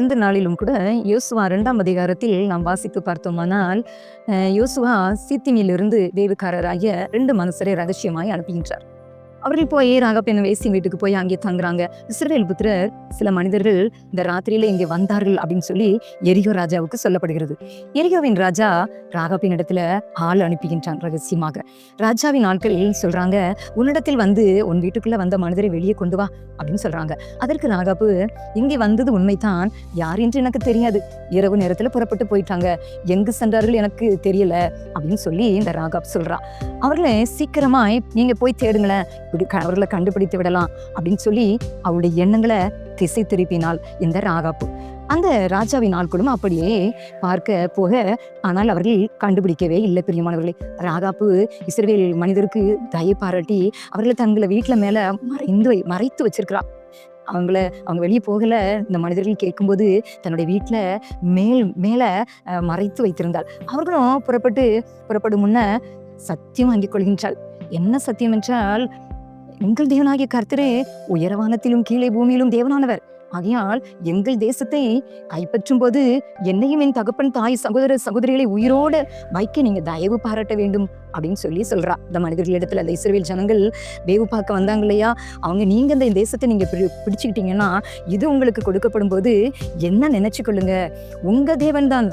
இந்த நாளிலும் கூட யோசுவா ரெண்டாம் அதிகாரத்தில் நாம் வாசித்து பார்த்தோமானால் யோசுவா சீத்திமிலிருந்து வேவுக்காரராகிய ரெண்டு மனுஷரை ரகசியமாய் அனுப்புகின்றார். அவர்கள் போய் ராகப்பெண் வேசி வீட்டுக்கு போய் அங்கே தங்குறாங்க. இஸ்ரேல் புத்திரர் சில மனிதர்கள் இந்த ராத்திரியில இங்கே வந்தார்கள் அப்படின்னு சொல்லி எரியோ ராஜாவுக்கு சொல்லப்படுகிறது. எரியோவின் ராஜா ராகப்பின் இடத்துல ஆள் அனுப்புகின்றான் ரகசியமாக. ராஜாவின் ஆட்கள் சொல்றாங்க உன்னிடத்தில் வந்து உன் வீட்டுக்குள்ள வந்த மனிதரை வெளியே கொண்டு வா அப்படின்னு சொல்றாங்க. அதற்கு ராகாப்பு இங்கே வந்தது உண்மைதான். யார் என்று எனக்கு தெரியாது. இரவு நேரத்துல புறப்பட்டு போயிட்டாங்க. எங்கு சென்றார்கள் எனக்கு தெரியல அப்படின்னு சொல்லி இந்த ராகாப் சொல்றா. அவர்களை சீக்கிரமாய் நீங்க போய் தேடுங்களேன். இப்படி அவர்களை கண்டுபிடித்து விடலாம் அப்படின்னு சொல்லி அவருடைய எண்ணங்களை திசை திருப்பினாள் இந்த ராகாப்பு. அந்த ராஜாவின் ஆட்களும் அப்படியே பார்க்க போக ஆனால் அவர்கள் கண்டுபிடிக்கவே இல்லை பிரியமானவர்களே. ராகாப்பு இஸ்ரவேல் மனிதருக்கு தயை பாராட்டி அவர்களை தங்களை வீட்டில் மேலே மறைந்து வை- மறைத்து வச்சிருக்கிறா. அவங்கள அவங்க வெளியே போகல இந்த மனிதர்கள் கேட்கும்போது தன்னுடைய வீட்டில் மேல் மேலே மறைத்து வைத்திருந்தாள். அவர்களும் புறப்பட்டு புறப்படும் முன்ன சத்தியம் வாங்கிக் கொள்கின்றாள். என்ன சத்தியம் என்றால் எங்கள் தேவனாகிய கர்த்தரே உயரவானத்திலும் கீழே பூமியிலும் தேவனானவர். ஆகையால் எங்கள் தேசத்தை கைப்பற்றும் போது என்னையும் என் தகப்பன் தாய் சகோதர சகோதரிகளை உயிரோடு வைக்க நீங்க தயவு பாராட்ட வேண்டும் அப்படின்னு சொல்லி சொல்றா. இந்த மனிதர்களிடத்துல அந்த இஸ்ரேல் ஜனங்கள் வேவு பார்க்க வந்தாங்க இல்லையா? அவங்க நீங்க இந்த தேசத்தை நீங்க பிடி- பிடிச்சுக்கிட்டீங்கன்னா இது உங்களுக்கு கொடுக்கப்படும் போது என்ன நினைச்சு கொள்ளுங்க உங்க தேவன் தான்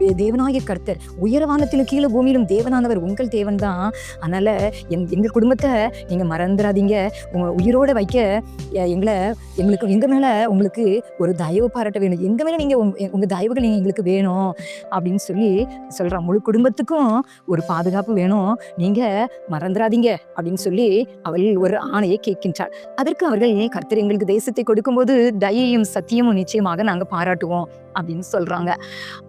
தேவனாய கர்த்தர். உயரவானத்திலும் கீழே பூமியிலும் தேவனானவர் உங்கள் தேவன் தான் அதனால எங் எங்கள் குடும்பத்தை நீங்க மறந்துடாதீங்க உங்க உயிரோட வைக்க எங்களை எங்களுக்கு எங்க மேல உங்களுக்கு ஒரு தயவு பாராட்ட வேணும். எங்க மேல நீங்க உங்க- தயவுகள் நீங்க எங்களுக்கு வேணும். அப்படின்னு சொல்லி சொல்கிறான் முழு குடும்பத்துக்கும் ஒரு பாதுகாப்பு வேணும். நீங்க மறந்துடாதீங்க அப்படின்னு சொல்லி அவள் ஒரு ஆணையை கேட்கின்றாள். அதற்கு அவர்கள் கர்த்தர் எங்களுக்கு தேசத்தை கொடுக்கும்போது தயையும் சத்தியமும் நிச்சயமாக நாங்கள் பாராட்டுவோம் அப்படின்னு சொல்றாங்க.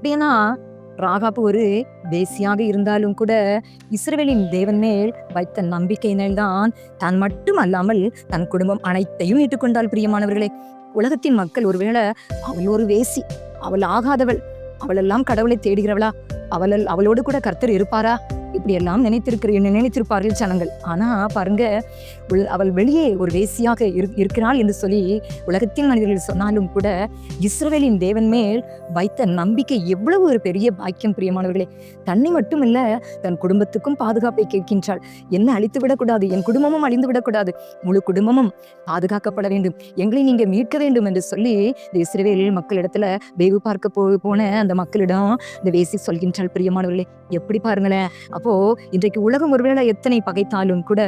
அப்படின்னா ராகாப்பு ஒரு தேசியாக இருந்தாலும் கூட இஸ்ரேலின் தேவன் மேல் வைத்த நம்பிக்கையினால் தான் தான் மட்டும் அல்லாமல் தன் குடும்பம் அனைத்தையும் ஏற்றுக்கொண்டால் பிரியமானவர்களே. உலகத்தின் மக்கள் ஒருவேளை அவள் ஒரு வேசி அவள் ஆகாதவள் அவளெல்லாம் கடவுளை தேடுகிறவளா அவள் அவளோடு கூட கர்த்தர் இருப்பாரா? இப்படி எல்லாம் நினைத்திருக்கிற நினைத்திருப்பார்கள் ஜனங்கள். ஆனா பாருங்க உள்- அவள் வெளியே ஒரு வேசியாக இருக்கிறாள் என்று சொல்லி உலகத்தின் மனிதர்கள் சொன்னாலும் கூட இஸ்ரவேலின் தேவன் மேல் வைத்த நம்பிக்கை எவ்வளவு ஒரு பெரிய பாக்கியம் பிரியமானவர்களே. தன்னை மட்டும் இல்ல தன் குடும்பத்துக்கும் பாதுகாப்பை கேட்கின்றாள். என்ன அழித்து விடக்கூடாது என் குடும்பமும் அழிந்து விடக்கூடாது. முழு குடும்பமும் பாதுகாக்கப்பட வேண்டும். எங்களை நீங்க மீட்க வேண்டும் என்று சொல்லி இந்த இஸ்ரவேல் மக்களிடத்துல வேவு பார்க்க போ போன அந்த மக்களிடம் இந்த வேசி சொல்கின்றாள் பிரியமானவர்களே. எப்படி பாருங்களேன் அப்போ இன்றைக்கு உலகம் ஒருவேளை எத்தனை பகைத்தாலும் கூட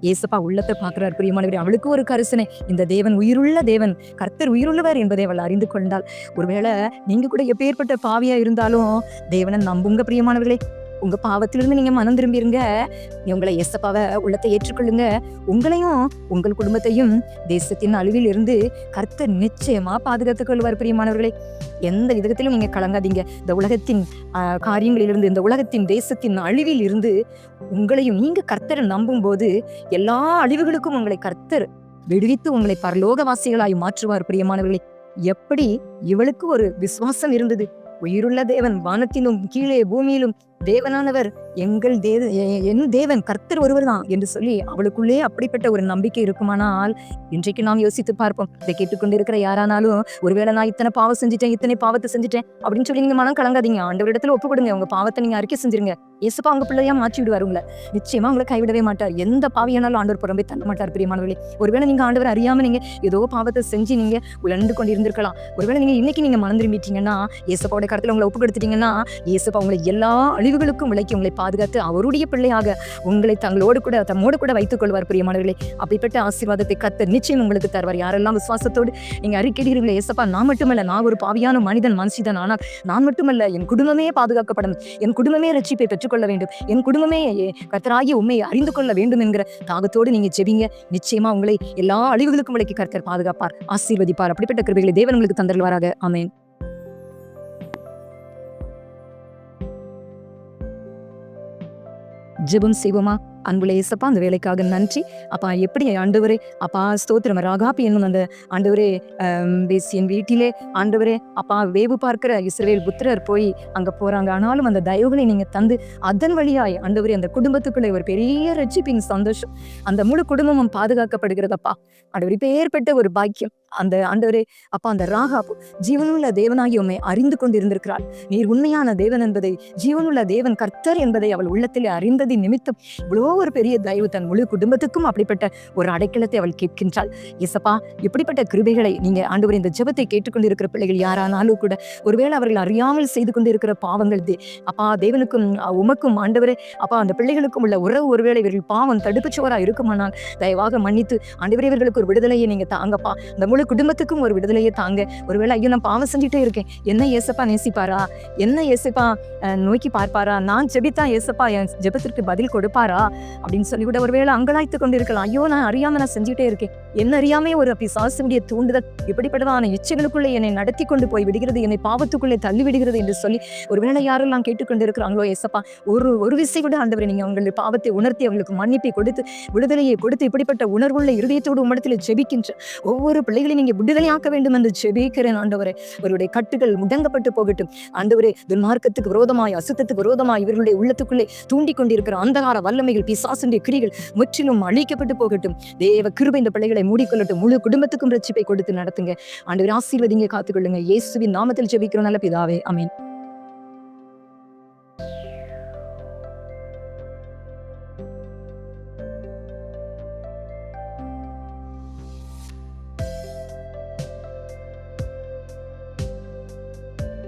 ஏசப்பா உள்ளத்தை பார்க்கிறார். பிரியமானவர் அவளுக்கு ஒரு கரிசனை. இந்த தேவன் உயிருள்ள தேவன். கர்த்தர் உயிருள்ளவர் என்பதை அவள் அறிந்து கொண்டாள். ஒருவேளை நீங்க கூட எப்பேற்பட்ட பாவியா இருந்தாலும் தேவனை நம்புங்க பிரியமானவர்களே. உங்க பாவத்திலிருந்து நீங்க மனம் திரும்பிருங்க. உங்களை எசப்பாவை உள்ளத்தை ஏற்றுக்கொள்ளுங்க. உங்களையும் உங்கள் குடும்பத்தையும் தேசத்தின் அழிவில் இருந்து கர்த்தர் நிச்சயமா பாதுகாத்துக் கொள்வார் பிரியமானவர்களே. எந்த விதத்திலும் நீங்க கலங்காதீங்க. இந்த உலகத்தின் காரியங்களிலிருந்து இந்த உலகத்தின் தேசத்தின் அழிவில் இருந்து உங்களையும் நீங்க கர்த்தரை நம்பும் போது எல்லா அழிவுகளுக்கும் உங்களை கர்த்தர் விடுவித்து உங்களை பரலோகவாசிகளாய் மாற்றுவார் பிரியமானவர்களே. எப்படி? இவளுக்கு ஒரு விசுவாசம் இருந்தது. உயிருள்ள தேவன் வானத்திலும் கீழே பூமியிலும் தேவனானவர் எங்கள் தேவ என் தேவன் கர்த்தர் ஒருவர் தான் என்று சொல்லி அவளுக்குள்ளே அப்படிப்பட்ட ஒரு நம்பிக்கை இருக்குமானால் இன்றைக்கு நாம் யோசித்து பார்ப்போம். இதை கேட்டுக்கொண்டிருக்கிற யாரானாலும் ஒருவேளை நான் இத்தனை பாவம் செஞ்சுட்டேன் இத்தனை பாவத்தை செஞ்சுட்டேன் அப்படின்னு சொல்லி நீங்க மனம் கலங்காதீங்க. ஆண்டவர் இடத்துல ஒப்பு கொடுங்க உங்க பாவத்தை நீங்க அறிக்கை செஞ்சிருங்க. இயேசுப்பா உங்க பிள்ளையா மாற்றி விடுவார் உங்களை. நிச்சயமா உங்களை கைவிடவே மாட்டார். எந்த பாவியானாலும் ஆண்டவர் புறம்பே தள்ள மாட்டார் பிரியமானவர்களே. ஒருவேளை நீங்க ஆண்டவர் அறியாம நீங்க ஏதோ பாவத்தை செஞ்சு நீங்க உழந்து கொண்டு இருந்திருக்கலாம் ஒருவேளை நீங்க இன்னைக்கு நீங்க மனம் திரும்பிட்டீங்கன்னா இயேசப்பாவோட கடத்துல உங்களை ஒப்பு கொடுத்துட்டீங்கன்னா இயேசப்பா உங்களை எல்லா அழிவுகளுக்கும் விலக்கி உங்களை பாதுகாத்து அவருடைய பிள்ளையாக உங்களை தங்களோடு கூட தம்மோடு கூட வைத்துக் கொள்வார் பிரியமானவர்களே. அப்படிப்பட்ட ஆசீர்வாதத்தை கத்த நிச்சயம் உங்களுக்கு தருவார். யாரெல்லாம் விசுவாசத்தோடு நீங்க அறிக்கையிடுகிறீங்களே ஏசப்பா நான் மட்டுமல்ல நான் ஒரு பாவியான மனிதன் மனுஷிதான் ஆனால் நான் மட்டுமல்ல என் குடும்பமே பாதுகாக்கப்படும் என் குடும்பமே ரட்சிப்பை பெற்றுக்கொள்ள வேண்டும். என் குடும்பமே கத்தராகிய உண்மையை அறிந்து கொள்ள வேண்டும் என்கிற தாகத்தோடு நீங்க ஜெபிங்க. நிச்சயமா உங்களை எல்லா அழிவுகளுக்கும் விலக்கி கற்கர் பாதுகாப்பார் ஆசீர்வதிப்பார். அப்படிப்பட்ட கிருபிகளை தேவன் உங்களுக்கு தந்தருள்வாராக. ஆமென். ஜெபம் செய்வோமா? அன்புள்ள ஏசப்பா அந்த வேலைக்காக நன்றி. அப்பா எப்படி ஆண்டவரே அப்பா ஸ்தோத்திரம். ராகாபி என்னும் அந்த ஆண்டவரே ஆம், வீட்டிலே ஆண்டவரே அப்பா வேவு பார்க்கிற இஸ்ரேல் புத்திரர் போய் அங்கே போகிறாங்க ஆனாலும் அந்த தயவுகளை நீங்கள் தந்து அதன் வழியாய் ஆண்டவரே அந்த குடும்பத்துக்குள்ளே ஒரு பெரிய ரட்சிப்பின் சந்தோஷம் அந்த முழு குடும்பமும் பாதுகாக்கப்படுகிறதப்பா ஆண்டவர் இப்ப ஏற்பட்ட ஒரு பாக்கியம். அந்த ஆண்டவரே அப்பா அந்த ராகாப் ஜீவனுள்ள தேவனாகி உண்மை அறிந்து கொண்டிருந்திருக்கிறாள் நீர் உண்மையான தேவன் என்பதை ஜீவனுள்ள தேவன் கர்த்தர் என்பதை அவள் உள்ளத்திலே அறிந்தது நிமித்தம் இவ்வளோ ஒரு பெரிய தயவு தன் முழு குடும்பத்துக்கும் அப்படிப்பட்ட ஒரு அடைக்கலத்தை அவள் கேட்கின்றாள். எசப்பா இப்படிப்பட்ட கிருபைகளை நீங்க ஆண்டவர் இந்த ஜெபத்தை கேட்டுக்கொண்டிருக்கிற பிள்ளைகள் யாரானாலும் கூட ஒருவேளை அவர்கள் அறியாமல் செய்து கொண்டிருக்கிற பாவங்கள் தே அப்பா தேவனுக்கும் உமக்கும் ஆண்டவரே அப்பா அந்த பிள்ளைகளுக்கும் உள்ள உறவு ஒருவேளை இவர்கள் பாவம் தடுப்புச்சுவராக இருக்குமானால் தயவாக மன்னித்து ஆண்டவரே இவர்களுக்கு ஒரு விடுதலையை நீங்க தாங்கப்பா. இந்த முழு என்னோட குடும்பத்துக்கும் ஒரு விடுதலையை தாங்க. ஒருவேளை ஐயோ நான் பாவம் செஞ்சுட்டே இருக்கேன். என்ன ஏசப்பா நேசிப்பாரா? என்ன ஏசப்பா நோக்கி பார்ப்பாரா? நான் ஜெபித்தா ஏசப்பா என் ஜெபத்திற்கு பதில் கொடுப்பாரா? அப்படின்னு சொல்லி கூட ஒருவேளை அங்கலாய்த்து கொண்டு இருக்கலாம் ஐயோ நான் அறியாம நான் செஞ்சுட்டே இருக்கேன். என்ன அறியாமே ஒரு பிசாசுடைய தூண்டுதல் இப்படிப்பட்டதான இச்சைகளுக்குள்ளே என்னை நடத்தி கொண்டு போய் விடுகிறது என்னை பாவத்துக்குள்ளே தள்ளி விடுகிறது என்று சொல்லி ஒருவேளை யாரெல்லாம் கேட்டுக்கொண்டு இருக்கிறாங்களோ ஏசப்பா ஒரு ஒரு விசை விட ஆண்டவரை நீங்கள் அவங்களுடைய பாவத்தை உணர்த்தி அவங்களுக்கு மன்னிப்பை கொடுத்து விடுதலையை கொடுத்து இப்படிப்பட்ட உணர்வுள்ள இருதயத்தோடு உம்மிடத்தில் ஜெபிக்கின்ற ஒவ்வொரு பிள்ளைகளையும் நீங்க விடுதலையாக்க வேண்டும் என்று ஜெபிக்கிறேன் ஆண்டவரே. அவருடைய கட்டுகள் முடங்கப்பட்டு போகட்டும். ஆண்டவரே துன்மார்க்கத்துக்கு விரோதமாய் அசுத்தத்துக்கு விரோதமாய் இவர்களுடைய உள்ளத்துக்குள்ளே தூண்டி கொண்டிருக்கிற அந்தகார வல்லமைகள் பிசாசுடைய கிரிகள் முற்றிலும் அழிக்கப்பட்டு போகட்டும். தேவ கிருபை இந்த பிள்ளைகளை மூடிக்கொள்ளட்டும். முழு குடும்பத்துக்கும் ரட்சிப்பை கொடுத்து நடத்துங்க. ஆண்டவர் ஆசீர்வதிங்க காத்துக்கொள்ளுங்க. இயேசுவின் நாமத்தில் ஜெபிக்கிறோம். நல்ல பிதாவே அமீன்